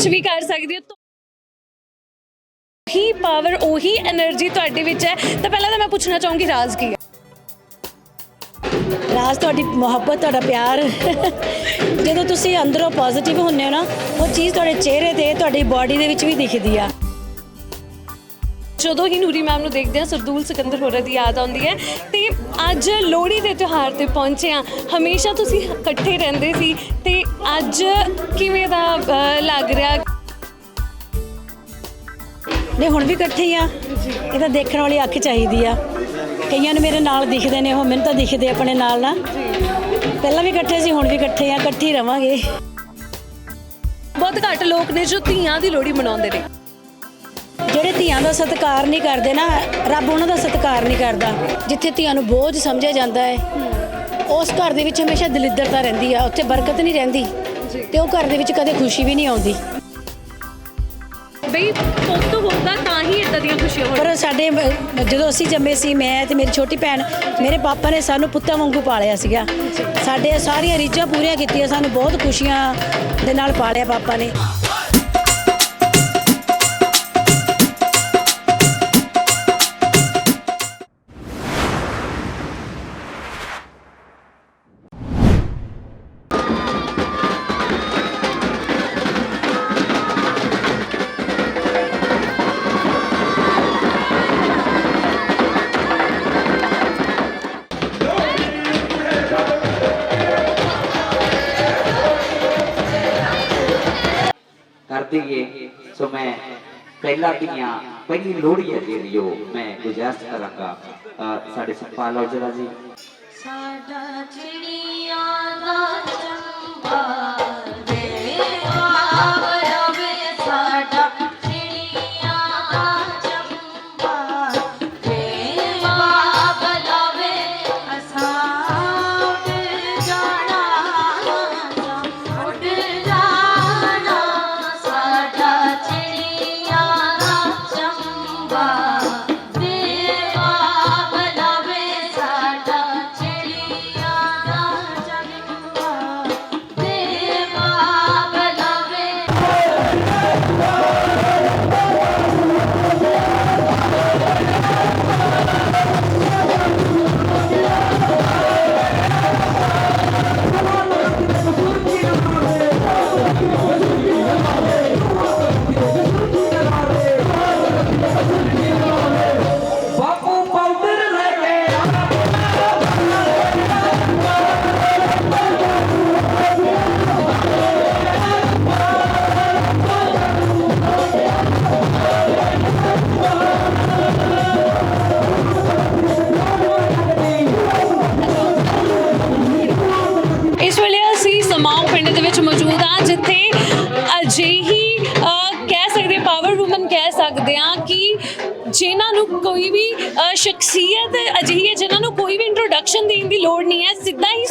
ਕੁਝ ਵੀ ਕਰ ਸਕਦੇ ਹੋ ਹੀ ਪਾਵਰ ਉਹੀ એનર્ਜੀ ਤੁਹਾਡੇ ਵਿੱਚ ਹੈ। ਤਾਂ ਪਹਿਲਾਂ ਤਾਂ ਮੈਂ ਪੁੱਛਣਾ ਚਾਹੂੰਗੀ, ਰਾਜ ਕੀ ਹੈ? ਰਾਜ, ਤੁਹਾਡੀ ਮੁਹੱਬਤ, ਤੁਹਾਡਾ ਪਿਆਰ। ਜਦੋਂ ਤੁਸੀਂ ਅੰਦਰੋਂ ਪੋਜ਼ਿਟਿਵ ਹੁੰਨੇ ਹੋ ਨਾ, ਉਹ ਚੀਜ਼ ਤੁਹਾਡੇ ਚਿਹਰੇ ਤੇ, ਤੁਹਾਡੀ ਬਾਡੀ ਦੇ ਵਿੱਚ ਵੀ ਦਿਖਦੀ ਆ। ਜਦੋਂ ਹੀ ਨੂਰੀ ਮੈਮ ਨੂੰ ਦੇਖਦੇ ਹਾਂ ਸਰਦੂਲ ਸਿਕੰਦਰ ਹੋਰਾਂ ਦੀ ਯਾਦ ਆਉਂਦੀ ਹੈ। ਤੇ ਅੱਜ ਲੋਹੜੀ ਦੇ ਤਿਉਹਾਰ ਤੇ ਪਹੁੰਚੇ ਆ ਹਮੇਸ਼ਾ ਤੁਸੀਂ ਇਕੱਠੇ ਰਹਿੰਦੇ ਸੀ ਤੇ ਅੱਜ ਕਿਵੇਂ ਦਾ ਲੱਗ ਰਿਹਾ? ਨੇ ਹੁਣ ਵੀ ਇਕੱਠੇ ਹੀ ਆ। ਇਹ ਤਾਂ ਦੇਖਣ ਵਾਲੀ ਅੱਖ ਚਾਹੀਦੀ ਆ। ਕਈਆਂ ਨੂੰ ਮੇਰੇ ਨਾਲ ਦਿਖਦੇ ਨੇ ਉਹ ਮੈਨੂੰ ਤਾਂ ਦਿਖਦੇ ਆਪਣੇ ਨਾਲ ਨਾ। ਪਹਿਲਾਂ ਵੀ ਇਕੱਠੇ ਸੀ ਹੁਣ ਵੀ ਇਕੱਠੇ ਆ ਇਕੱਠੇ ਹੀ ਰਵਾਂਗੇ। ਬਹੁਤ ਘੱਟ ਲੋਕ ਨੇ ਜੋ ਧੀਆਂ ਦੀ ਲੋਹੜੀ ਮਨਾਉਂਦੇ ਨੇ। ਜਿਹੜੇ ਧੀਆਂ ਦਾ ਸਤਿਕਾਰ ਨਹੀਂ ਕਰਦੇ ਨਾ ਰੱਬ ਉਹਨਾਂ ਦਾ ਸਤਿਕਾਰ ਨਹੀਂ ਕਰਦਾ ਜਿੱਥੇ ਧੀਆਂ ਨੂੰ ਬੋਝ ਸਮਝਿਆ ਜਾਂਦਾ ਹੈ। ਉਸ ਘਰ ਦੇ ਵਿੱਚ ਹਮੇਸ਼ਾ ਦਲਿੱਦਰਤਾ ਰਹਿੰਦੀ ਆ ਉੱਥੇ ਬਰਕਤ ਨਹੀਂ ਰਹਿੰਦੀ ਤੇ ਉਹ ਘਰ ਦੇ ਵਿੱਚ ਕਦੇ ਖੁਸ਼ੀ ਵੀ ਨਹੀਂ ਆਉਂਦੀ। ਬਈ ਪੁੱਤ ਹੁੰਦਾ ਤਾਂ ਹੀ ਇਦਾਂ ਦੀਆਂ ਖੁਸ਼ੀਆਂ ਹੋਣ। ਪਰ ਸਾਡੇ ਜਦੋਂ ਅਸੀਂ ਜੰਮੇ ਸੀ ਮੈਂ ਤੇ ਮੇਰੀ ਛੋਟੀ ਭੈਣ ਮੇਰੇ ਪਾਪਾ ਨੇ ਸਾਨੂੰ ਪੁੱਤਾਂ ਵਾਂਗੂ ਪਾਲਿਆ ਸੀਗਾ। ਸਾਡੇ ਸਾਰੀਆਂ ਰੀਝਾਂ ਪੂਰੀਆਂ ਕੀਤੀਆਂ ਸਾਨੂੰ ਬਹੁਤ ਖੁਸ਼ੀਆਂ ਦੇ ਨਾਲ ਪਾਲਿਆ ਪਾਪਾ ਨੇ। ਦਈਏ ਸੋ ਮੈਂ ਪਹਿਲਾ ਦੀਆਂ ਪਹਿਲੀ ਲੋਹੜੀ ਹੈ ਜਿਹੜੀ ਉਹ ਮੈਂ ਗੁਜ਼ਾਰਿਸ਼ ਕਰਾਂਗਾ ਅਹ ਸਾਡੇ ਸੁਖਪਾਲ ਔਜਲਾ ਜੀ ਸਾਡਾ ਚਿੜੀਆਂ ਦਾ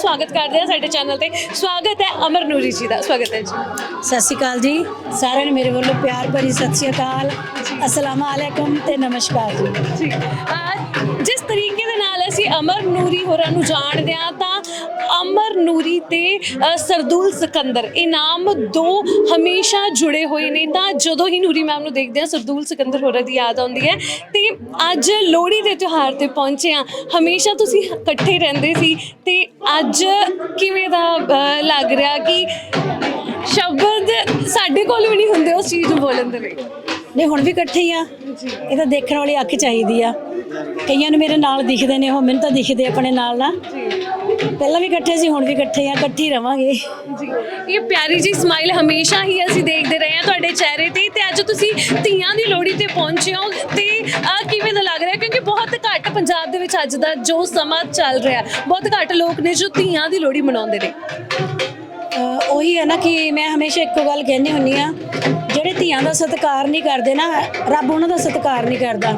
ਸਵਾਗਤ ਕਰਦੇ ਹਾਂ ਸਾਡੇ ਚੈਨਲ ਤੇ। ਸਵਾਗਤ ਹੈ ਅਮਰ ਨੂਰੀ ਜੀ ਦਾ। ਸਵਾਗਤ ਹੈ ਜੀ। ਸਤਿ ਸ਼੍ਰੀ ਅਕਾਲ ਜੀ। ਸਾਰਿਆਂ ਨੂੰ ਮੇਰੇ ਵੱਲੋਂ ਪਿਆਰ ਭਰੀ ਸਤਿ ਸ਼੍ਰੀ ਅਕਾਲ। ਅਸਲਾਮ ਅਲੈਕਮ ਤੇ ਨਮਸਕਾਰ ਜੀ। ਜੀ ਅਹ, ਜਿਸ ਤਰੀਕੇ ਦੇ ਨਾਲ ਅਸੀਂ ਅਮਰ ਨੂਰੀ ਹੋਰਾਂ ਨੂੰ ਜਾਣਦੇ ਹਾਂ ਤਾਂ ਅਮਰ ਨੂਰੀ ਤੇ ਅਹ, ਸਰਦੂਲ ਸਿਕੰਦਰ ਇਹ ਨਾਮ ਦੋ ਹਮੇਸ਼ਾ ਜੁੜੇ ਹੋਏ ਨੇ। ਤਾਂ ਜਦੋਂ ਹੀ ਨੂਰੀ ਮੈਮ ਨੂੰ ਦੇਖਦੇ ਹਾਂ ਸਰਦੂਲ ਸਿਕੰਦਰ ਹੋਰਾਂ ਦੀ ਯਾਦ ਆਉਂਦੀ ਹੈ। ਤੇ ਅੱਜ ਲੋਹੜੀ ਦੇ ਤਿਉਹਾਰ ਤੇ ਪਹੁੰਚੇ ਆ ਹਮੇਸ਼ਾ ਤੁਸੀਂ ਇਕੱਠੇ ਰਹਿੰਦੇ ਸੀ ਤੇ ਅੱਜ ਕਿਵੇਂ ਦਾ ਅਹ, ਲੱਗ ਰਿਹਾ ਕਿ ਸ਼ਬਦ ਸਾਡੇ ਕੋਲ ਵੀ ਨਹੀਂ ਹੁੰਦੇ ਉਸ ਚੀਜ਼ ਨੂੰ ਬੋਲਣ ਦੇ ਲਈ? ਨੇ ਹੁਣ ਵੀ ਇਕੱਠੇ ਹੀ ਆ। ਇਹ ਤਾਂ ਦੇਖਣ ਵਾਲੀ ਅੱਖ ਚਾਹੀਦੀ ਆ। ਕਈਆਂ ਨੂੰ ਮੇਰੇ ਨਾਲ ਦਿਖਦੇ ਨੇ ਉਹ ਮੈਨੂੰ ਤਾਂ ਦਿਖਦੇ ਆਪਣੇ ਨਾਲ ਨਾ। ਪਹਿਲਾਂ ਵੀ ਇਕੱਠੇ ਸੀ ਹੁਣ ਵੀ ਇਕੱਠੇ ਆ ਇਕੱਠੇ ਹੀ ਰਵਾਂਗੇ। ਜੀ। ਇਹ ਪਿਆਰੀ ਜੀ ਸਮਾਈਲ ਹਮੇਸ਼ਾ ਹੀ ਅਸੀਂ ਦੇਖਦੇ ਰਹੇ ਹਾਂ ਤੁਹਾਡੇ ਚਿਹਰੇ ਤੇ ਤੇ ਅੱਜ ਤੁਸੀਂ ਧੀਆਂ ਦੀ ਲੋਹੜੀ ਤੇ ਪਹੁੰਚੇ ਹੋ ਤੇ ਆਹ ਕਿਵੇਂ ਦਾ ਲੱਗ ਰਿਹਾ? ਕਿਉਂਕਿ ਬਹੁਤ ਘੱਟ ਪੰਜਾਬ ਦੇ ਵਿੱਚ ਅੱਜ ਦਾ ਜੋ ਸਮਾਂ ਚੱਲ ਰਿਹਾ ਬਹੁਤ ਘੱਟ ਲੋਕ ਨੇ ਜੋ ਧੀਆਂ ਦੀ ਲੋਹੜੀ ਮਨਾਉਂਦੇ ਨੇ। ਉਹੀ ਹੈ ਨਾ ਕਿ ਮੈਂ ਹਮੇਸ਼ਾ ਇੱਕੋ ਗੱਲ ਕਹਿੰਦੀ ਹੁੰਨੀ ਆ ਜਿਹੜੇ ਧੀਆਂ ਦਾ ਸਤਿਕਾਰ ਨਹੀਂ ਕਰਦੇ ਨਾ, ਰੱਬ ਉਹਨਾਂ ਦਾ ਸਤਿਕਾਰ ਨਹੀਂ ਕਰਦਾ।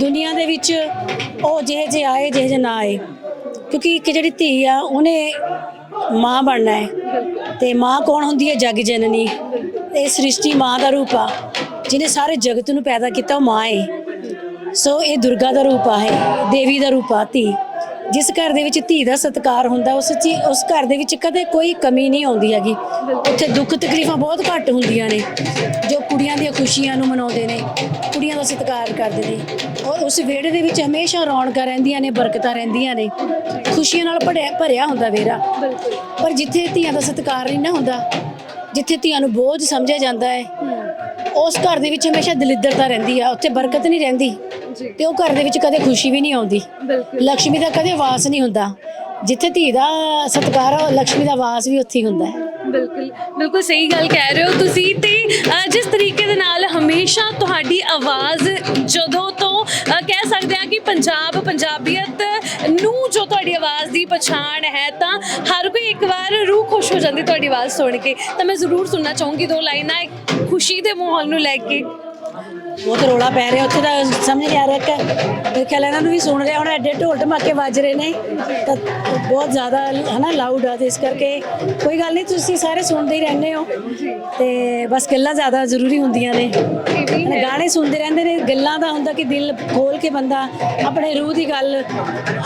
ਦੁਨੀਆ ਦੇ ਵਿੱਚ ਉਹ ਜਿਹੇ ਜਿਹੇ ਆਏ, ਜਿਹੇ ਜਿਹੇ ਨਾ ਆਏ। ਕਿਉਂਕਿ ਇੱਕ ਜਿਹੜੀ ਧੀ ਆ, ਉਹਨੇ ਮਾਂ ਬਣਨਾ ਹੈ। ਤੇ ਮਾਂ ਕੌਣ ਹੁੰਦੀ ਹੈ? ਜਗ ਜਨਨੀ। ਇਹ ਸ੍ਰਿਸ਼ਟੀ ਮਾਂ ਦਾ ਰੂਪ ਆ। ਜਿਹਨੇ ਸਾਰੇ ਜਗਤ ਨੂੰ ਪੈਦਾ ਕੀਤਾ, ਉਹ ਮਾਂ ਹੈ ਸੋ ਇਹ ਦੁਰਗਾ ਦਾ ਰੂਪ ਆ ਹੈ ਦੇਵੀ ਦਾ ਰੂਪ ਆ, ਧੀ। ਜਿਸ ਘਰ ਦੇ ਵਿੱਚ ਧੀ ਦਾ ਸਤਿਕਾਰ ਹੁੰਦਾ, ਉਸ ਚੀ, ਉਸ ਘਰ ਦੇ ਵਿੱਚ ਕਦੇ ਕੋਈ ਕਮੀ ਨਹੀਂ ਆਉਂਦੀ ਹੈਗੀ। ਉੱਥੇ ਦੁੱਖ ਤਕਲੀਫਾਂ ਬਹੁਤ ਘੱਟ ਹੁੰਦੀਆਂ ਨੇ, ਜੋ ਕੁੜੀਆਂ ਦੀਆਂ ਖੁਸ਼ੀਆਂ ਨੂੰ ਮਨਾਉਂਦੇ ਨੇ, ਕੁੜੀਆਂ ਦਾ ਸਤਿਕਾਰ ਕਰਦੇ ਨੇ। ਔਰ ਉਸ ਵਿਹੜੇ ਦੇ ਵਿੱਚ ਹਮੇਸ਼ਾ ਰੌਣਕਾਂ ਰਹਿੰਦੀਆਂ ਨੇ, ਬਰਕਤਾਂ ਰਹਿੰਦੀਆਂ ਨੇ। ਖੁਸ਼ੀਆਂ ਨਾਲ ਭਰਿਆ ਭਰਿਆ ਹੁੰਦਾ ਵਿਹੜਾ। ਪਰ ਜਿੱਥੇ ਧੀਆਂ ਦਾ ਸਤਿਕਾਰ ਨਹੀਂ ਨਾ ਹੁੰਦਾ, ਜਿੱਥੇ ਧੀਆਂ ਨੂੰ ਬੋਝ ਸਮਝਿਆ ਜਾਂਦਾ ਹੈ ਉਸ ਘਰ ਦੇ ਵਿੱਚ ਹਮੇਸ਼ਾ ਦਲਿੱਦਰਤਾ ਰਹਿੰਦੀ ਆ ਉੱਥੇ ਬਰਕਤ ਨਹੀਂ ਰਹਿੰਦੀ ਤੇ ਉਹ ਘਰ ਦੇ ਵਿੱਚ ਕਦੇ ਖੁਸ਼ੀ ਵੀ ਨਹੀਂ ਆਉਂਦੀ। ਲక్ష్ਮੀ ਦਾ ਕਦੇ ਵਾਸ ਨਹੀਂ ਹੁੰਦਾ। ਜਿੱਥੇ ਧੀ ਦਾ ਸਤਕਾਰ ਆ ਲక్ష్ਮੀ ਦਾ ਵਾਸ ਵੀ ਉੱਥੇ ਹੀ ਹੁੰਦਾ। ਹੈ ਬਿਲਕੁਲ ਬਿਲਕੁਲ ਸਹੀ ਗੱਲ ਕਹਿ ਰਹੇ ਹੋ ਤੁਸੀਂ ਤੇ ਅ, ਜਿਸ ਤਰੀਕੇ ਦੇ ਨਾਲ ਹਮੇਸ਼ਾ ਤੁਹਾਡੀ ਆਵਾਜ਼ ਜਦੋਂ ਤੋਂ ਅ, ਕਹਿ ਸਕਦੇ ਹਾਂ ਕਿ ਪੰਜਾਬ ਪੰਜਾਬੀਅਤ ਨੂੰ ਜੋ ਤੁਹਾਡੀ ਆਵਾਜ਼ ਦੀ ਪਛਾਣ ਹੈ ਤਾਂ ਹਰ ਕੋਈ ਇੱਕ ਵਾਰ ਰੂਹ ਖੁਸ਼ ਹੋ ਜਾਂਦੀ ਤੁਹਾਡੀ ਆਵਾਜ਼ ਸੁਣ ਕੇ। ਤਾਂ ਮੈਂ ਜ਼ਰੂਰ ਸੁਣਨਾ ਚਾਹੂੰਗੀ ਦੋ ਲਾਈਨਾਂ ਇੱਕ ਖੁਸ਼ੀ ਦੇ ਮਾਹੌਲ ਨੂੰ ਲੈ ਕੇ। ਬਹੁਤ ਰੋਲਾ ਪੈ ਰਿਹਾ, ਉੱਥੇ ਤਾਂ ਸਮਝ ਨਹੀਂ ਆ ਰਿਹਾ ਕਿ ਮੇਰੇ ਖਿਆਲ ਇਹਨਾਂ ਨੂੰ ਵੀ ਸੁਣ ਰਿਹਾ ਹੁਣ, ਐਡੇ ਢੋਲ ਢਮਾਕੇ ਵੱਜ ਰਹੇ ਨੇ, ਤਾਂ ਬਹੁਤ ਜ਼ਿਆਦਾ ਹਨਾ ਲਾਊਡ ਆ ਤੇ ਇਸ ਕਰਕੇ ਕੋਈ ਗੱਲ ਨਹੀਂ, ਤੁਸੀਂ ਸਾਰੇ ਸੁਣਦੇ ਹੀ ਰਹਿੰਦੇ ਹੋ ਤੇ ਬਸ ਗੱਲਾਂ ਜ਼ਿਆਦਾ ਜ਼ਰੂਰੀ ਹੁੰਦੀਆਂ ਨੇ। ਗਾਣੇ ਸੁਣਦੇ ਰਹਿੰਦੇ ਨੇ, ਗੱਲਾਂ ਦਾ ਹੁੰਦਾ ਕਿ ਦਿਲ ਖੋਲ ਕੇ ਬੰਦਾ ਆਪਣੇ ਰੂਹ ਦੀ ਗੱਲ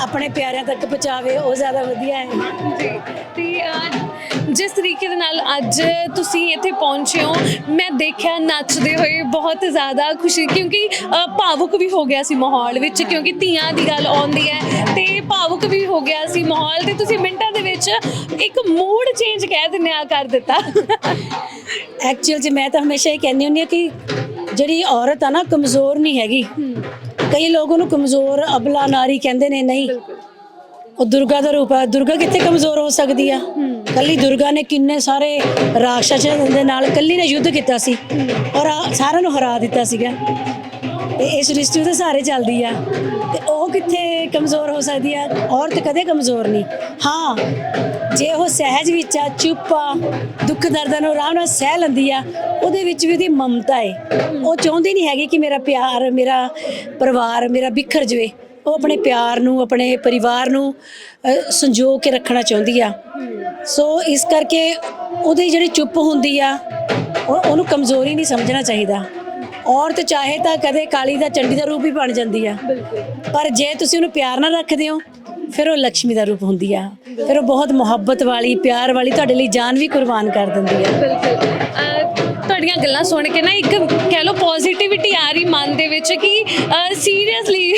ਆਪਣੇ ਪਿਆਰਿਆਂ ਤੱਕ ਪਹੁੰਚਾਵੇ, ਉਹ ਜ਼ਿਆਦਾ ਵਧੀਆ ਹੈ। ਜੀ, ਤੇ ਜਿਸ ਤਰੀਕੇ ਦੇ ਨਾਲ ਅੱਜ ਤੁਸੀਂ ਇੱਥੇ ਪਹੁੰਚੇ ਹੋ, ਮੈਂ ਦੇਖਿਆ ਨੱਚਦੇ ਹੋਏ ਬਹੁਤ ਜ਼ਿਆਦਾ ਖੁਸ਼ੀ ਕਿਉਂਕਿ ਭਾਵੁਕ ਵੀ ਹੋ ਗਿਆ ਸੀ ਮਾਹੌਲ ਵਿੱਚ ਕਿਉਂਕਿ ਧੀਆਂ ਦੀ ਗੱਲ ਆਉਂਦੀ ਹੈ ਤੇ ਭਾਵੁਕ ਵੀ ਹੋ ਗਿਆ ਸੀ ਮਾਹੌਲ ਤੇ ਤੁਸੀਂ ਮਿੰਟਾਂ ਦੇ ਵਿੱਚ ਇੱਕ ਮੂਡ ਚੇਂਜ ਕਹਿ ਦਿੰਦੇ ਆ ਕਰ ਦਿੱਤਾ। ਐਕਚੁਅਲ 'ਚ ਮੈਂ ਤਾਂ ਹਮੇਸ਼ਾ ਹੀ ਕਹਿੰਦੀ ਹੁੰਦੀ ਹਾਂ ਕਿ ਜਿਹੜੀ ਔਰਤ ਆ ਨਾ ਕਮਜ਼ੋਰ ਨਹੀਂ ਹੈਗੀ। ਕਈ ਲੋਕ ਉਹਨੂੰ ਕਮਜ਼ੋਰ ਅਬਲਾ ਨਾਰੀ ਕਹਿੰਦੇ ਨੇ ਨਹੀਂ। ਉਹ ਦੁਰਗਾ ਦਾ ਰੂਪ ਹੈ ਦੁਰਗਾ ਕਿੱਥੇ ਕਮਜ਼ੋਰ ਹੋ ਸਕਦੀ ਆ? ਕੱਲੀ ਦੁਰਗਾ ਨੇ ਕਿੰਨੇ ਸਾਰੇ ਰਾਖਸ਼ਾਂ ਦੇ ਨਾਲ ਕੱਲੀ ਨੇ ਯੁੱਧ ਕੀਤਾ ਸੀ ਔਰ ਸਾਰਿਆਂ ਨੂੰ ਹਰਾ ਦਿੱਤਾ ਸੀਗਾ। ਤੇ ਇਸ ਸ੍ਰਿਸ਼ਟੀ ਦੇ ਸਾਰੇ ਚੱਲਦੀ ਆ। ਤੇ ਉਹ ਕਿੱਥੇ ਕਮਜ਼ੋਰ ਹੋ ਸਕਦੀ ਆ? ਔਰਤ ਕਦੇ ਕਮਜ਼ੋਰ ਨਹੀਂ। ਹਾਂ ਜੇ ਉਹ ਸਹਿਜ ਵਿੱਚ ਆ ਚੁੱਪ ਆ ਦੁੱਖ ਦਰਦਾਂ ਨੂੰ ਆਰਾਮ ਨਾਲ ਸਹਿ ਲੈਂਦੀ ਆ ਉਹਦੇ ਵਿੱਚ ਵੀ ਉਹਦੀ ਮਮਤਾ ਏ। ਉਹ ਚਾਹੁੰਦੀ ਨਹੀਂ ਹੈਗੀ ਕਿ ਮੇਰਾ ਪਿਆਰ ਮੇਰਾ ਪਰਿਵਾਰ ਮੇਰਾ ਬਿਖਰ ਜਵੇ। ਉਹ ਆਪਣੇ ਪਿਆਰ ਨੂੰ ਆਪਣੇ ਪਰਿਵਾਰ ਨੂੰ ਅ, ਸੰਜੋ ਕੇ ਰੱਖਣਾ ਚਾਹੁੰਦੀ ਆ। ਸੋ ਇਸ ਕਰਕੇ ਉਹਦੀ ਜਿਹੜੀ ਚੁੱਪ ਹੁੰਦੀ ਆ ਉਹ- ਉਹਨੂੰ ਕਮਜ਼ੋਰੀ ਨਹੀਂ ਸਮਝਣਾ ਚਾਹੀਦਾ। ਔਰਤ ਚਾਹੇ ਤਾਂ ਕਦੇ ਕਾਲੀ ਦਾ ਚੰਡੀ ਦਾ ਰੂਪ ਵੀ ਬਣ ਜਾਂਦੀ ਆ। ਪਰ ਜੇ ਤੁਸੀਂ ਉਹਨੂੰ ਪਿਆਰ ਨਾਲ ਰੱਖਦੇ ਹੋ ਫਿਰ ਉਹ ਲక్ష్ਮੀ ਦਾ ਰੂਪ ਹੁੰਦੀ ਆ। ਫਿਰ ਉਹ ਬਹੁਤ ਮੁਹੱਬਤ ਵਾਲੀ ਪਿਆਰ ਵਾਲੀ ਤੁਹਾਡੇ ਲਈ ਜਾਨ ਵੀ ਕੁਰਬਾਨ ਕਰ ਦਿੰਦੀ ਆ। ਬਿਲਕੁਲ। ਤੁਹਾਡੀਆਂ ਗੱਲਾਂ ਸੁਣ ਕੇ ਨਾ ਇੱਕ ਕਹਿ ਲਓ ਪੋਜ਼ਿਟਿਵਿਟੀ ਆ ਰਹੀ ਮਨ ਦੇ ਵਿੱਚ ਕਿ ਸੀਰੀਅਸਲੀ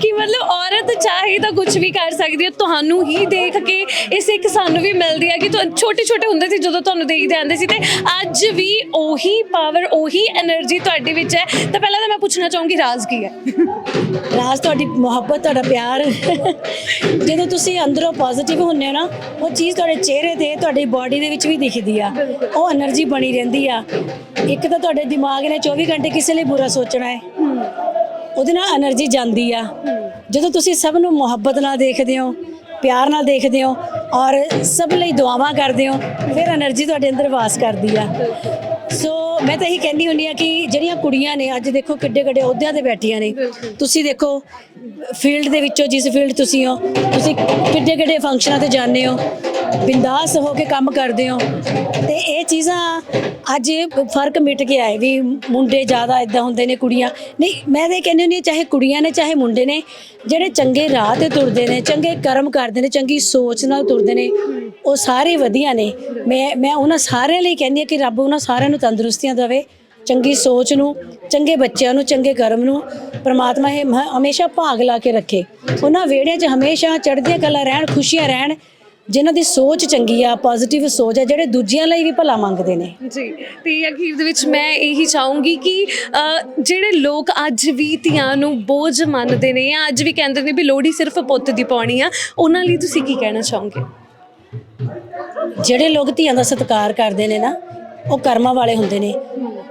ਕਿ ਮਤਲਬ ਔਰਤ ਚਾਹੇ ਤਾਂ ਕੁਝ ਵੀ ਕਰ ਸਕਦੀ ਹੈ, ਤੁਹਾਨੂੰ ਹੀ ਦੇਖ ਕੇ ਇਸ ਇੱਕ ਸਾਨੂੰ ਵੀ ਮਿਲਦੀ ਹੈ ਕਿ ਛੋਟੇ ਛੋਟੇ ਹੁੰਦੇ ਸੀ ਜਦੋਂ ਤੁਹਾਨੂੰ ਦੇਖਦੇ ਆਂਦੇ ਸੀ ਤੇ ਅੱਜ ਵੀ ਉਹੀ ਪਾਵਰ ਉਹੀ એનર્ਜੀ ਤੁਹਾਡੇ ਵਿੱਚ ਹੈ। ਤਾਂ ਪਹਿਲਾਂ ਤਾਂ ਮੈਂ ਪੁੱਛਣਾ ਚਾਹੂੰਗੀ, ਰਾਜ਼ ਕੀ ਹੈ? ਰਾਜ਼, ਤੁਹਾਡੀ ਮੁਹੱਬਤ, ਤੁਹਾਡਾ ਪਿਆਰ। ਜਦੋਂ ਤੁਸੀਂ ਅੰਦਰੋਂ ਪੋਜ਼ਿਟਿਵ ਹੁੰਨੇ ਹੋ ਨਾ, ਉਹ ਚੀਜ਼ ਤੁਹਾਡੇ ਚਿਹਰੇ ਤੇ, ਤੁਹਾਡੀ ਬਾਡੀ ਦੇ ਵਿੱਚ ਵੀ ਦਿਖਦੀ ਆ। ਉਹ એનર્ਜੀ ਬਣੀ ਰਹਿੰਦੀ ਆ। ਇੱਕ ਤਾਂ ਤੁਹਾਡੇ ਦਿਮਾਗ ਨੇ 24 ਘੰਟੇ ਕਿਸੇ ਲਈ ਬੁਰਾ ਸੋਚਣਾ ਹੈ। ਉਹਦੇ ਨਾਲ એનર્ਜੀ ਜਾਂਦੀ ਆ। ਜਦੋਂ ਤੁਸੀਂ ਸਭ ਨੂੰ ਮੁਹੱਬਤ ਨਾਲ ਦੇਖਦੇ ਹੋ, ਪਿਆਰ ਨਾਲ ਦੇਖਦੇ ਹੋ ਔਰ ਸਭ ਲਈ ਦੁਆਵਾਂ ਕਰਦੇ ਹੋ, ਫਿਰ એનર્ਜੀ ਤੁਹਾਡੇ ਅੰਦਰ ਵਾਸ ਕਰਦੀ ਆ। ਸੋ ਮੈਂ ਤਾਂ ਇਹੀ ਕਹਿੰਦੀ ਹੁੰਦੀ ਆ ਕਿ ਜਿਹੜੀਆਂ ਕੁੜੀਆਂ ਨੇ, ਅੱਜ ਦੇਖੋ ਕਿੱਡੇ ਕਿੱਡੇ ਅਹੁਦਿਆਂ ਤੇ ਬੈਠੀਆਂ ਨੇ। ਤੁਸੀਂ ਦੇਖੋ ਫੀਲਡ ਦੇ ਵਿੱਚੋਂ ਜਿਸ ਫੀਲਡ ਤੁਸੀਂ ਹੋ, ਤੁਸੀਂ ਕਿੱਡੇ ਕਿੱਡੇ ਫੰਕਸ਼ਨਾਂ ਤੇ ਜਾਂਦੇ ਹੋ ਬਿੰਦਾਸ ਹੋ ਕੇ ਕੰਮ ਕਰਦੇ ਹੋ। ਤੇ ਇਹ ਚੀਜ਼ਾਂ ਅੱਜ ਫ਼ਰਕ ਮਿਟ ਗਿਆ ਹੈ ਵੀ ਮੁੰਡੇ ਜ਼ਿਆਦਾ ਇਦਾਂ ਹੁੰਦੇ ਨੇ, ਕੁੜੀਆਂ। ਨਹੀਂ, ਮੈਂ ਤਾਂ ਇਹ ਕਹਿੰਦੀ ਹੁੰਦੀ ਹਾਂ, ਚਾਹੇ ਕੁੜੀਆਂ ਨੇ, ਚਾਹੇ ਮੁੰਡੇ ਨੇ, ਜਿਹੜੇ ਚੰਗੇ ਰਾਹ ਤੇ ਤੁਰਦੇ ਨੇ, ਚੰਗੇ ਕਰਮ ਕਰਦੇ ਨੇ, ਚੰਗੀ ਸੋਚ ਨਾਲ ਤੁਰਦੇ ਨੇ, ਉਹ ਸਾਰੇ ਵਧੀਆ ਨੇ। ਮੈਂ ਮੈਂ ਉਹਨਾਂ ਸਾਰਿਆਂ ਲਈ ਕਹਿੰਦੀ ਹਾਂ ਕਿ ਰੱਬ ਉਹਨਾਂ ਸਾਰਿਆਂ ਨੂੰ ਤੰਦਰੁਸਤੀਆਂ ਦੇਵੇ, ਚੰਗੀ ਸੋਚ ਨੂੰ, ਚੰਗੇ ਬੱਚਿਆਂ ਨੂੰ, ਚੰਗੇ ਕਰਮ ਨੂੰ, ਪ੍ਰਮਾਤਮਾ ਇਹ ਮ- ਹਮੇਸ਼ਾ ਭਾਗ ਲਾ ਕੇ ਰੱਖੇ। ਉਹਨਾਂ ਵਿਹੜਿਆਂ 'ਚ ਹਮੇਸ਼ਾ ਚੜ੍ਹਦੀਆਂ ਕਲਾ ਰਹਿਣ, ਖੁਸ਼ੀਆਂ ਰਹਿਣ ਜਿਨ੍ਹਾਂ ਦੀ ਸੋਚ ਚੰਗੀ ਆ ਪੋਜ਼ਿਟਿਵ ਸੋਚ ਆ ਜਿਹੜੇ ਦੂਜਿਆਂ ਲਈ ਵੀ ਭਲਾ ਮੰਗਦੇ ਨੇ। ਜੀ ਤੇ ਅਖੀਰ ਦੇ ਵਿੱਚ ਮੈਂ ਇਹੀ ਚਾਹੂੰਗੀ ਕਿ ਅ, ਜਿਹੜੇ ਲੋਕ ਅੱਜ ਵੀ ਧੀਆਂ ਨੂੰ ਬੋਝ ਮੰਨਦੇ ਨੇ ਜਾਂ ਅੱਜ ਵੀ ਕਹਿੰਦੇ ਨੇ ਵੀ ਲੋਹੜੀ ਸਿਰਫ ਪੁੱਤ ਦੀ ਪਾਉਣੀ ਆ ਉਹਨਾਂ ਲਈ ਤੁਸੀਂ ਕੀ ਕਹਿਣਾ ਚਾਹੋਗੇ? ਜਿਹੜੇ ਲੋਕ ਧੀਆਂ ਦਾ ਸਤਿਕਾਰ ਕਰਦੇ ਨੇ ਨਾ ਉਹ ਕਰਮਾਂ ਵਾਲੇ ਹੁੰਦੇ ਨੇ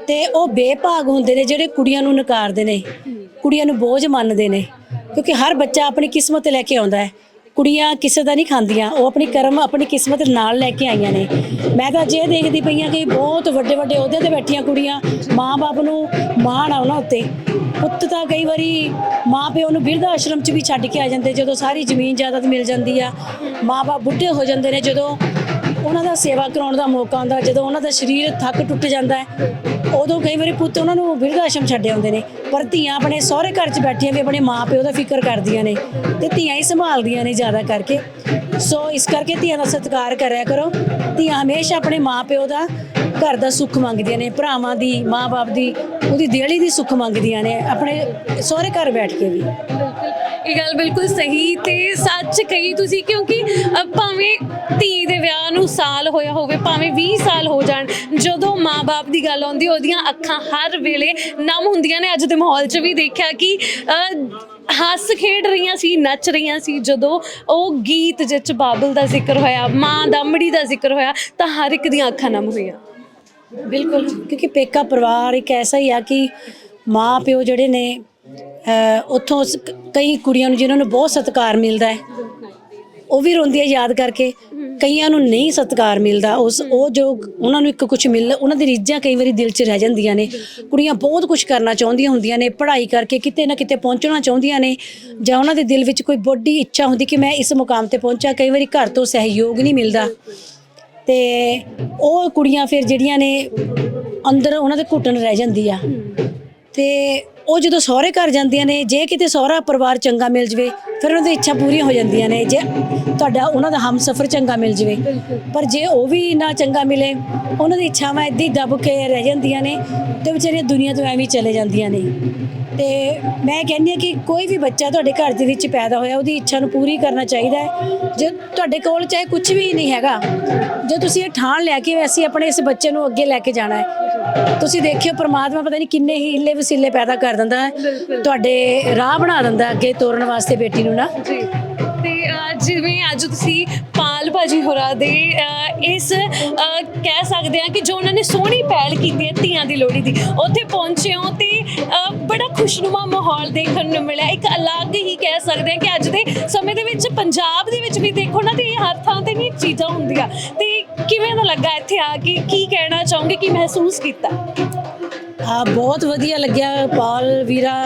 ਤੇ ਉਹ ਬੇਭਾਗ ਹੁੰਦੇ ਨੇ ਜਿਹੜੇ ਕੁੜੀਆਂ ਨੂੰ ਨਕਾਰਦੇ ਨੇ ਕੁੜੀਆਂ ਨੂੰ ਬੋਝ ਮੰਨਦੇ ਨੇ ਕਿਉਂਕਿ ਹਰ ਬੱਚਾ ਆਪਣੀ ਕਿਸਮਤ ਲੈ ਕੇ ਆਉਂਦਾ ਹੈ। ਕੁੜੀਆਂ ਕਿਸੇ ਦਾ ਨਹੀਂ ਖਾਂਦੀਆਂ, ਉਹ ਆਪਣੀ ਕਰਮ, ਆਪਣੀ ਕਿਸਮਤ ਨਾਲ ਲੈ ਕੇ ਆਈਆਂ ਨੇ। ਮੈਂ ਤਾਂ ਜੇ ਦੇਖਦੀ ਪਈ ਪਈਆਂ ਕਿ ਬਹੁਤ ਵੱਡੇ ਵੱਡੇ ਅਹੁਦੇ ਤੇ ਬੈਠੀਆਂ ਕੁੜੀਆਂ ਮਾਂ-ਬਾਪ ਨੂੰ ਮਾਣ ਆ ਉਹਨਾਂ ਉੱਤੇ। ਪੁੱਤ ਤਾਂ ਕਈ ਵਾਰੀ ਮਾਂ ਪਿਓ ਨੂੰ ਬਿਰਧ ਆਸ਼ਰਮ 'ਚ ਵੀ ਛੱਡ ਕੇ ਆ ਜਾਂਦੇ, ਜਦੋਂ ਸਾਰੀ ਜ਼ਮੀਨ ਜਾਇਦਾਦ ਮਿਲ ਜਾਂਦੀ ਆ। ਮਾਂ-ਬਾਪ ਬੁੱਢੇ ਹੋ ਜਾਂਦੇ ਨੇ, ਜਦੋਂ ਉਹਨਾਂ ਦਾ ਸੇਵਾ ਕਰਾਉਣ ਦਾ ਮੌਕਾ ਆਉਂਦਾ, ਜਦੋਂ ਉਹਨਾਂ ਦਾ ਸਰੀਰ ਥੱਕ ਟੁੱਟ ਜਾਂਦਾ ਹੈ, ਉਦੋਂ ਕਈ ਵਾਰੀ ਪੁੱਤ ਉਹਨਾਂ ਨੂੰ ਬਿਰਧ ਆਸ਼ਰਮ ਛੱਡ ਆਉਂਦੇ ਨੇ। ਪਰ ਧੀਆਂ ਆਪਣੇ ਸਹੁਰੇ ਘਰ 'ਚ ਬੈਠੀਆਂ ਵੀ ਆਪਣੇ ਮਾਂ ਪਿਓ ਦਾ ਫਿਕਰ ਕਰਦੀਆਂ ਨੇ ਤੇ ਧੀਆਂ ਹੀ ਸੰਭਾਲਦੀਆਂ ਨੇ ਜ਼ਿਆਦਾ ਕਰਕੇ। ਸੋ ਇਸ ਕਰਕੇ ਧੀਆਂ ਦਾ ਸਤਿਕਾਰ ਕਰਿਆ ਕਰੋ। ਧੀਆਂ ਹਮੇਸ਼ਾ ਆਪਣੇ ਮਾਂ ਪਿਓ ਦਾ ਘਰ ਦਾ ਸੁੱਖ ਮੰਗਦੀਆਂ ਨੇ, ਭਰਾਵਾਂ ਦੀ, ਮਾਂ-ਬਾਪ ਦੀ, ਉਹਦੀ ਦਿਹਲੀ ਦੀ ਸੁੱਖ ਮੰਗਦੀਆਂ ਨੇ, ਆਪਣੇ ਸਹੁਰੇ ਘਰ ਬੈਠ ਕੇ ਵੀ। ਇਹ ਗੱਲ ਬਿਲਕੁਲ ਸਹੀ ਤੇ ਸੱਚ ਕਹੀ ਤੁਸੀਂ, ਕਿਉਂਕਿ ਭਾਵੇਂ ਹੋਇਆ ਹੋਵੇ ਭਾਵੇਂ 20 ਸਾਲ ਹੋ ਜਾਣ ਜਦੋਂ ਮਾਂ-ਬਾਪ ਦੀ ਗੱਲ ਆਉਂਦੀ ਉਹਦੀਆਂ ਅੱਖਾਂ ਹਰ ਵੇਲੇ ਨਮ ਹੁੰਦੀਆਂ ਨੇ। ਅੱਜ ਦੇ ਮਾਹੌਲ 'ਚ ਵੀ ਦੇਖਿਆ ਕਿ ਹੱਸ ਖੇਡ ਰਹੀਆਂ ਸੀ ਨੱਚ ਰਹੀਆਂ ਸੀ। ਜਦੋਂ ਉਹ ਗੀਤ ਜਿਹ ਬਾਬਲ ਦਾ ਜ਼ਿਕਰ ਹੋਇਆ ਮਾਂ ਦਮੜੀ ਦਾ ਜ਼ਿਕਰ ਹੋਇਆ ਤਾਂ ਹਰ ਇੱਕ ਦੀਆਂ ਅੱਖਾਂ ਨਮ ਹੋਈਆਂ। ਬਿਲਕੁਲ ਕਿਉਂਕਿ ਪੇਕਾ ਪਰਿਵਾਰ ਇੱਕ ਐਸਾ ਹੀ ਆ ਕਿ ਮਾਂ ਪਿਓ ਜਿਹੜੇ ਨੇ ਅਹ, ਉੱਥੋਂ ਕਈ ਕੁੜੀਆਂ ਨੂੰ ਜਿਨ੍ਹਾਂ ਨੂੰ ਬਹੁਤ ਸਤਿਕਾਰ ਮਿਲਦਾ ਹੈ ਉਹ ਵੀ ਰੋਂਦੀਆਂ ਯਾਦ ਕਰਕੇ। ਕਈਆਂ ਨੂੰ ਨਹੀਂ ਸਤਿਕਾਰ ਮਿਲਦਾ ਉਸ ਉਹ ਜੋ ਉਹਨਾਂ ਨੂੰ ਇੱਕ ਕੁਝ ਮਿਲ ਉਹਨਾਂ ਦੀ ਰੀਝਾਂ ਕਈ ਵਾਰੀ ਦਿਲ 'ਚ ਰਹਿ ਜਾਂਦੀਆਂ ਨੇ। ਕੁੜੀਆਂ ਬਹੁਤ ਕੁਝ ਕਰਨਾ ਚਾਹੁੰਦੀਆਂ ਹੁੰਦੀਆਂ ਨੇ ਪੜ੍ਹਾਈ ਕਰਕੇ ਕਿਤੇ ਨਾ ਕਿਤੇ ਪਹੁੰਚਣਾ ਚਾਹੁੰਦੀਆਂ ਨੇ। ਜਾਂ ਉਹਨਾਂ ਦੇ ਦਿਲ ਵਿੱਚ ਕੋਈ ਵੱਡੀ ਇੱਛਾ ਹੁੰਦੀ ਕਿ ਮੈਂ ਇਸ ਮੁਕਾਮ ਤੇ ਪਹੁੰਚਾਂ ਕਈ ਵਾਰੀ ਘਰ ਤੋਂ ਸਹਿਯੋਗ ਨਹੀਂ ਮਿਲਦਾ। ਤੇ ਉਹ ਕੁੜੀਆਂ ਫਿਰ ਜਿਹੜੀਆਂ ਨੇ ਅੰਦਰ ਉਹਨਾਂ ਦੇ ਘੁੱਟਣ ਰਹਿ ਜਾਂਦੀ ਆ। ਤੇ ਉਹ ਜਦੋਂ ਸਹੁਰੇ ਘਰ ਜਾਂਦੀਆਂ ਨੇ, ਜੇ ਕਿਤੇ ਸਹੁਰਾ ਪਰਿਵਾਰ ਚੰਗਾ ਮਿਲ ਜਵੇ, ਫਿਰ ਉਹਨਾਂ ਦੀ ਇੱਛਾ ਪੂਰੀਆਂ ਹੋ ਜਾਂਦੀਆਂ ਨੇ। ਜੇ ਤੁਹਾਡਾ, ਉਹਨਾਂ ਦਾ ਹਮਸਫਰ ਚੰਗਾ ਮਿਲ ਜਵੇ, ਪਰ ਜੇ ਉਹ ਵੀ ਨਾ ਚੰਗਾ ਮਿਲੇ, ਉਹਨਾਂ ਦੀ ਇੱਛਾਵਾਂ ਇੱਦਾਂ ਹੀ ਦਬ ਕੇ ਰਹਿ ਜਾਂਦੀਆਂ ਨੇ ਤੇ ਵਿਚਾਰੀਆਂ ਦੁਨੀਆ ਤੋਂ ਐਵੇਂ ਚਲੇ ਜਾਂਦੀਆਂ ਨੇ। ਤੇ ਮੈਂ ਕਹਿੰਦੀ ਹਾਂ ਕਿ ਕੋਈ ਵੀ ਬੱਚਾ ਤੁਹਾਡੇ ਘਰ ਦੇ ਵਿੱਚ ਪੈਦਾ ਹੋਇਆ, ਉਹਦੀ ਇੱਛਾ ਨੂੰ ਪੂਰੀ ਕਰਨਾ ਚਾਹੀਦਾ ਹੈ। ਜੇ ਤੁਹਾਡੇ ਕੋਲ ਚਾਹੇ ਕੁਝ ਵੀ ਨਹੀਂ ਹੈਗਾ, ਜੇ ਤੁਸੀਂ ਇਹ ਠਾਣ ਲੈ ਕੇ ਅਸੀਂ ਆਪਣੇ ਇਸ ਬੱਚੇ ਨੂੰ ਅੱਗੇ ਲੈ ਕੇ ਜਾਣਾ ਹੈ ਤੁਸੀਂ ਦੇਖਿਓ ਪ੍ਰਮਾਤਮਾ ਪਤਾ ਨਹੀਂ ਕਿੰਨੇ ਹੀ ਹਿੱਲੇ ਵਸੀਲੇ ਪੈਦਾ ਕਰ ਦਿੰਦਾ ਹੈ। ਤੁਹਾਡੇ ਰਾਹ ਬਣਾ ਦਿੰਦਾ ਅੱਗੇ ਤੋਰਨ ਵਾਸਤੇ ਬੇਟੀ ਨੂੰ ਨਾ। ਜੀ। ਜਿਵੇਂ ਅੱਜ ਤੁਸੀਂ ਪਾਲ ਭਾਜੀ ਹੋਰਾਂ ਦੇ ਇਸ ਕਹਿ ਸਕਦੇ ਆ ਕਿ ਜੋ ਉਹਨਾਂ ਨੇ ਸੋਹਣੀ ਪਹਿਲ ਕੀਤੀ ਹੈ ਧੀਆਂ ਦੀ ਲੋਹੜੀ ਦੀ, ਉੱਥੇ ਪਹੁੰਚੇ ਹੋ ਤੇ ਬੜਾ ਖੁਸ਼ਨੁਮਾ ਮਾਹੌਲ ਦੇਖਣ ਨੂੰ ਮਿਲਿਆ। ਇੱਕ ਅਲੱਗ ਹੀ ਕਹਿ ਸਕਦੇ ਆ ਕਿ ਅੱਜ ਦੇ ਸਮੇਂ ਦੇ ਵਿੱਚ ਪੰਜਾਬ ਦੇ ਵਿੱਚ ਵੀ ਦੇਖੋ ਨਾ ਤੇ ਇਹ ਹਰ ਥਾਂ ਤੇ ਨਹੀਂ ਚੀਜ਼ਾਂ ਹੁੰਦੀਆਂ। ਤੇ ਕਿਵੇਂ ਦਾ ਲੱਗਾ ਇੱਥੇ ਆ ਕੇ, ਕੀ ਕਹਿਣਾ ਚਾਹੋਗੇ, ਕੀ ਮਹਿਸੂਸ ਕੀਤਾ? ਬਹੁਤ ਵਧੀਆ ਲੱਗਿਆ ਪਾਲ ਵੀਰਾ।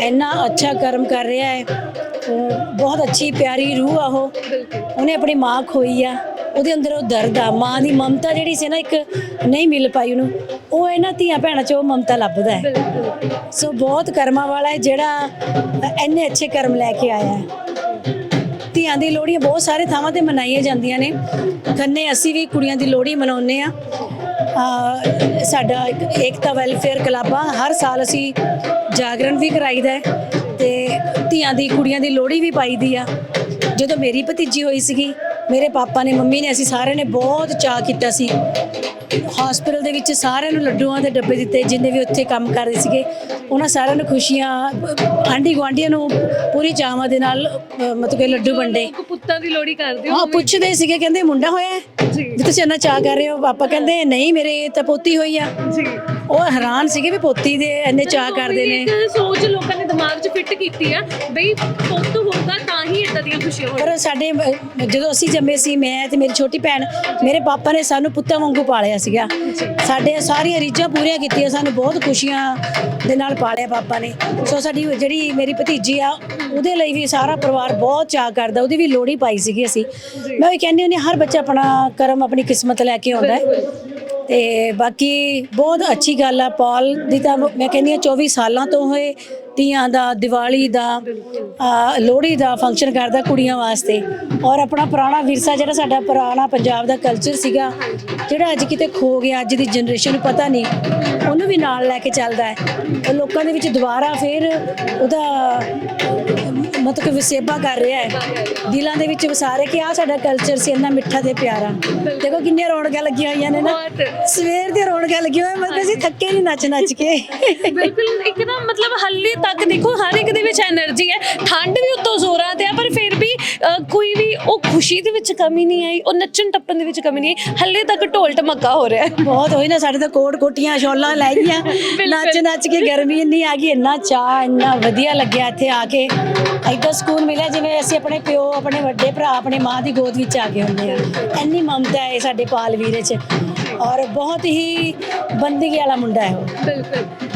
ਇੰਨਾ ਅੱਛਾ ਕਰਮ ਕਰ ਰਿਹਾ ਹੈ। ਬਹੁਤ ਅੱਛੀ ਪਿਆਰੀ ਰੂਹ ਆ ਉਹ। ਉਹਨੇ ਆਪਣੀ ਮਾਂ ਖੋਈ ਆ। ਉਹਦੇ ਅੰਦਰ ਉਹ ਦਰਦ ਆ। ਮਾਂ ਦੀ ਮਮਤਾ ਜਿਹੜੀ ਸੀ ਨਾ, ਇੱਕ ਨਹੀਂ ਮਿਲ ਪਾਈ ਉਹਨੂੰ। ਉਹ ਇਹਨਾਂ ਧੀਆਂ ਭੈਣਾਂ 'ਚ ਉਹ ਮਮਤਾ ਲੱਭਦਾ ਹੈ। ਸੋ ਬਹੁਤ ਕਰਮਾਂ ਵਾਲਾ ਹੈ ਜਿਹੜਾ ਇੰਨੇ ਅੱਛੇ ਕਰਮ ਲੈ ਕੇ ਆਇਆ ਹੈ। ਧੀਆਂ ਦੀ ਲੋਹੜੀਆਂ ਬਹੁਤ ਸਾਰੇ ਥਾਵਾਂ ਤੇ ਮਨਾਈਆਂ ਜਾਂਦੀਆਂ ਨੇ। ਖੰਨੇ ਅਸੀਂ ਵੀ ਕੁੜੀਆਂ ਦੀ ਲੋਹੜੀ ਮਨਾਉਂਦੇ ਆ ਸਾਡਾ ਏਕਤਾ ਵੈਲਫੇਅਰ ਕਲੱਬ ਆ। ਹਰ ਸਾਲ ਅਸੀਂ ਜਾਗਰਣ ਵੀ ਕਰਾਈਦਾ ਹੈ ਤੇ ਧੀਆਂ ਦੀ ਕੁੜੀਆਂ ਦੀ ਲੋਹੜੀ ਵੀ ਪਾਈਦੀ ਆ। ਜਦੋਂ ਮੇਰੀ ਭਤੀਜੀ ਹੋਈ ਸੀਗੀ ਮੇਰੇ ਪਾਪਾ ਨੇ ਮੰਮੀ ਨੇ ਅਸੀਂ ਸਾਰਿਆਂ ਨੇ ਬਹੁਤ ਚਾਅ ਕੀਤਾ ਸੀ। ਹਸਪੀਟਲ ਦੇ ਵਿੱਚ ਸਾਰਿਆਂ ਨੂੰ ਲੱਡੂਆਂ ਦੇ ਡੱਬੇ ਦਿੱਤੇ ਜਿੰਨੇ ਵੀ ਉੱਥੇ ਕੰਮ ਕਰਦੇ ਸੀਗੇ। ਉਹਨਾਂ ਸਾਰਿਆਂ ਨੂੰ ਖੁਸ਼ੀਆਂ ਆਂਢੀ ਗੁਆਂਢੀਆਂ ਨੂੰ ਪੂਰੀ ਚਾਵਾਂ ਦੇ ਨਾਲ ਮਤਲਬ ਕਿ ਲੱਡੂ ਵੰਡੇ। ਪੁੱਤਾਂ ਦੀ ਲੋਹੜੀ ਕਰਦੇ ਹਾਂ ਪੁੱਛਦੇ ਸੀਗੇ ਕਹਿੰਦੇ ਮੁੰਡਾ ਹੋਇਆ? ਜੀ। ਤੁਸੀਂ ਇੰਨਾ ਚਾਹ ਕਰ ਰਹੇ ਹੋ? ਪਾਪਾ ਕਹਿੰਦੇ ਨਹੀਂ ਮੇਰੇ ਤਾਂ ਪੋਤੀ ਹੋਈ ਆ। ਜੀ। ਉਹ ਹੈਰਾਨ ਸੀਗੇ ਵੀ ਪੋਤੀ ਦੇ ਇੰਨੇ ਚਾਹ ਕਰਦੇ ਨੇ। ਇੱਕ ਸੋਚ ਲੋਕਾਂ ਨੇ ਦਿਮਾਗ 'ਚ ਫਿੱਟ ਕੀਤੀ ਆ ਬਈ ਪੁੱਤ ਹੋਊਗਾ ਤਾਂ ਹੀ ਇਦਾਂ ਦੀਆਂ ਖੁਸ਼ੀਆਂ ਹੋਣਗੀਆਂ ਪਰ ਸਾਡੇ ਅਹ, ਜਦੋਂ ਅਸੀਂ ਜੰਮੇ ਸੀ ਮੈਂ ਤੇ ਮੇਰੀ ਛੋਟੀ ਭੈਣ ਮੇਰੇ ਪਾਪਾ ਨੇ ਸਾਨੂੰ ਪੁੱਤਾਂ ਵਾਂਗੂ ਪਾਲਿਆ ਸੀਗਾ। ਸਾਡੇ ਸਾਰੀਆਂ ਰੀਝਾਂ ਪੂਰੀਆਂ ਕੀਤੀਆਂ ਸਾਨੂੰ ਬਹੁਤ ਖੁਸ਼ੀਆਂ ਦੇ ਨਾਲ ਪਾਲਿਆ ਪਾਪਾ ਨੇ। ਸੋ ਸਾਡੀ ਜਿਹੜੀ ਮੇਰੀ ਭਤੀਜੀ ਆ ਉਹਦੇ ਲਈ ਵੀ ਸਾਰਾ ਪਰਿਵਾਰ ਬਹੁਤ ਚਾਅ ਕਰਦਾ ਉਹਦੀ ਵੀ ਲੋਹੜੀ ਪਾਈ ਸੀਗੀ ਅਸੀਂ। ਮੈਂ ਵੀ ਕਹਿੰਦੀ ਹੁੰਦੀ ਹਾਂ, ਹਰ ਬੱਚਾ ਆਪਣਾ ਕਰਮ ਆਪਣੀ ਕਿਸਮਤ ਲੈ ਕੇ ਆਉਂਦਾ ਹੈ। ਤੇ ਬਾਕੀ ਬਹੁਤ ਅੱਛੀ ਗੱਲ ਆ ਪੌਲ ਦੀ ਤਾਂ ਮੈਂ ਕਹਿੰਦੀ ਹਾਂ 24 ਸਾਲਾਂ ਤੋਂ ਹੋਏ ਤੀਆਂ ਦਾ, ਦੀਵਾਲੀ ਦਾ ਲੋਹੜੀ ਦਾ ਫੰਕਸ਼ਨ ਕਰਦਾ ਕੁੜੀਆਂ ਵਾਸਤੇ। ਔਰ ਆਪਣਾ ਪੁਰਾਣਾ ਵਿਰਸਾ ਜਿਹੜਾ ਸਾਡਾ ਪੁਰਾਣਾ ਪੰਜਾਬ ਦਾ ਕਲਚਰ ਸੀਗਾ, ਜਿਹੜਾ ਅੱਜ ਕਿਤੇ ਖੋ ਗਿਆ, ਅੱਜ ਦੀ ਜਨਰੇਸ਼ਨ ਨੂੰ ਪਤਾ ਨਹੀਂ, ਉਹਨੂੰ ਵੀ ਨਾਲ ਲੈ ਕੇ ਚੱਲਦਾ ਹੈ। ਉਹ ਲੋਕਾਂ ਦੇ ਵਿੱਚ ਦੁਬਾਰਾ ਫਿਰ ਉਹਦਾ ਮਤਕ ਕਿ ਵਸੇਬਾ ਕਰ ਰਿਹਾ ਹੈ। ਦਿਲਾਂ ਦੇ ਵਿੱਚ ਵਸਾ ਰਿਹਾ ਕਿ ਆ ਸਾਡਾ ਕਲਚਰ ਸੀ ਇੰਨਾ ਮਿੱਠਾ ਤੇ ਪਿਆਰਾ। ਦੇਖੋ ਕਿੰਨੀਆਂ ਰੌਣਕਾਂ ਲੱਗੀਆਂ ਹੋਈਆਂ ਨੇ ਨਾ। ਸਵੇਰ ਦੇ ਰੌਣਕਾਂ ਲੱਗੀਆਂ ਹੋਈਆਂ ਮਤਲਬ ਅਸੀਂ ਥੱਕੇ ਨਹੀਂ ਨੱਚ ਨੱਚ ਕੇ। ਬਿਲਕੁਲ ਇੱਕਦਮ ਮਤਲਬ ਹੱਲੇ ਤੱਕ ਦੇਖੋ ਹਰ ਇੱਕ ਦੇ ਵਿੱਚ એનર્ਜੀ ਹੈ। ਠੰਡ ਵੀ ਉੱਤੋਂ ਜ਼ੋਰਾਂ ਤੇ ਆ ਪਰ ਫਿਰ ਵੀ ਕੋਈ ਵੀ ਉਹ ਖੁਸ਼ੀ ਦੇ ਵਿੱਚ ਕਮੀ ਨਹੀਂ ਆਈ ਉਹ ਨੱਚਣ ਟੱਪਣ ਦੇ ਵਿੱਚ ਕਮੀ ਨਹੀਂ ਹੱਲੇ ਤੱਕ ਢੋਲ ਟਮੱਕਾ ਹੋ ਰਿਹਾ ਬਹੁਤ ਹੋਈ ਨਾ ਸਾਡੇ ਤਾਂ ਕੋਟ ਕੋਟੀਆਂ ਸ਼ੋਲਾਂ ਲੈ ਗਈਆਂ। ਨੱਚ ਨੱਚ ਕੇ ਗਰਮੀ ਇੰਨੀ ਆ ਗਈ ਇੰਨਾ ਚਾਹ ਇੰਨਾ ਵਧੀਆ ਲੱਗਿਆ ਇੱਥੇ ਆ ਕੇ। ਐਡਾ ਸਕੂਨ ਮਿਲਿਆ ਜਿਵੇਂ ਅਸੀਂ ਆਪਣੇ ਪਿਓ, ਆਪਣੇ ਵੱਡੇ ਭਰਾ, ਆਪਣੇ ਮਾਂ ਦੀ ਗੋਦ ਵਿੱਚ ਆ ਗਏ ਹੁੰਦੇ ਆ। ਇੰਨੀ ਮਮਤਾ ਹੈ ਸਾਡੇ ਪਾਲ ਵੀਰੇ 'ਚ। ਔਰ ਬਹੁਤ ਹੀ ਬੰਦਗੀ ਵਾਲਾ ਮੁੰਡਾ ਹੈ ਉਹ। ਬਿਲਕੁਲ।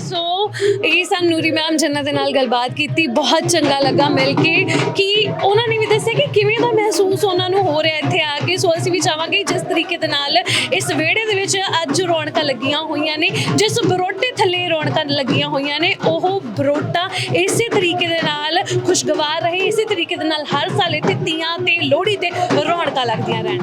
ਸੋ ਇਹ ਸਨ ਨੂਰੀ ਮੈਮ ਜਿਨ੍ਹਾਂ ਦੇ ਨਾਲ ਗੱਲਬਾਤ ਕੀਤੀ। ਬਹੁਤ ਚੰਗਾ ਲੱਗਾ ਮਿਲ ਕੇ ਕਿ ਉਹਨਾਂ ਨੇ ਵੀ ਦੱਸਿਆ ਕਿ ਕਿਵੇਂ ਦਾ ਮਹਿਸੂਸ ਉਹਨਾਂ ਨੂੰ ਹੋ ਰਿਹਾ ਇੱਥੇ ਆ ਕੇ। ਸੋ ਅਸੀਂ ਵੀ ਚਾਹਾਂਗੇ ਜਿਸ ਤਰੀਕੇ ਦੇ ਨਾਲ ਇਸ ਵਿਹੜੇ ਦੇ ਵਿੱਚ ਅੱਜ ਰੌਣਕਾਂ ਲੱਗੀਆਂ ਹੋਈਆਂ ਨੇ, ਜਿਸ ਬਰੋਟੇ ਥੱਲੇ ਰੌਣਕਾਂ ਲੱਗੀਆਂ ਹੋਈਆਂ ਨੇ, ਉਹ ਬਰੋਟਾ ਇਸੇ ਤਰੀਕੇ ਦੇ ਨਾਲ ਖੁਸ਼ਗਵਾਰ ਰਹੇ, ਇਸੇ ਤਰੀਕੇ ਦੇ ਨਾਲ ਹਰ ਸਾਲ ਇੱਥੇ ਤੀਆਂ ਤੇ ਲੋਹੜੀ ਤੇ ਰੌਣਕਾਂ ਲੱਗਦੀਆਂ ਰਹਿਣ।